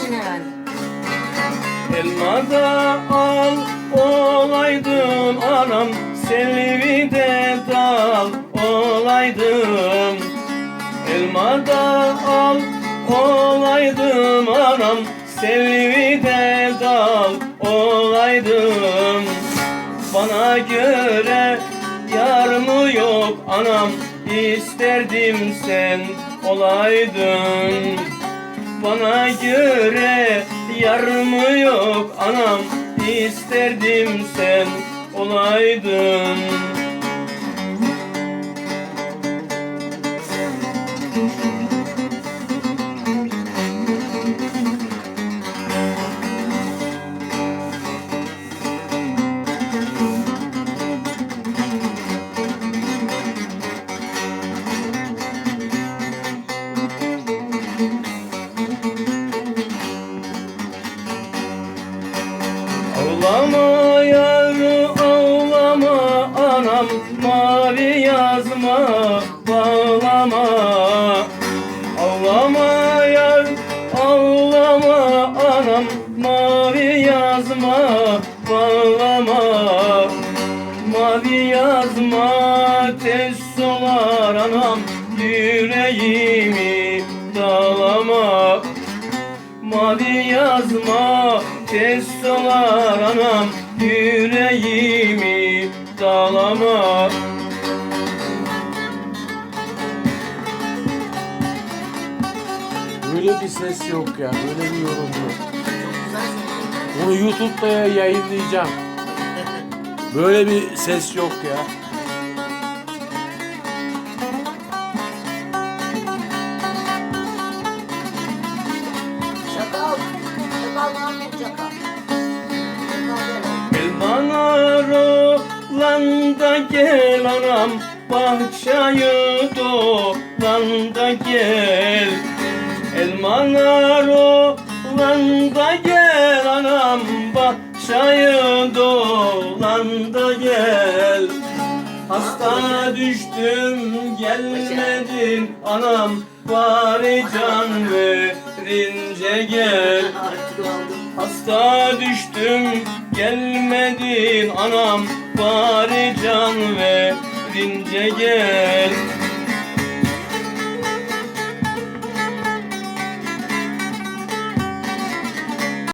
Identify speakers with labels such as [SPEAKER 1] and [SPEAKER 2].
[SPEAKER 1] senin herhalde.
[SPEAKER 2] Elmada al olaydım anam Selvide dal olaydım Elmada al olaydım anam Selvide dal olaydım Bana göre yar mı yok anam İsterdim sen olaydın bana göre yar mı yok? Anam isterdim sen olaydın Ağlama yavru ağlama anam. Mavi yazma bağlama Ağlama yar ağlama anam. Mavi yazma bağlama Mavi yazma tez solar anam. Yüreğimi dağlama. Mavi yazma tez solar anam yüreğimi dağlama
[SPEAKER 3] Böyle bir ses yok ya. Böyle bir yorum yok. Bunu YouTube'da yayınlayacağım. Böyle bir ses yok ya.
[SPEAKER 2] Elmanar olan da gel anam Bahçayı dolan da gel. Elmanar olan da gel anam Bahçayı dolan da gel. Hasta düştüm gelmedin anam Bari can verince gel. Hasta düştüm gelmedin anam Bari can verince gel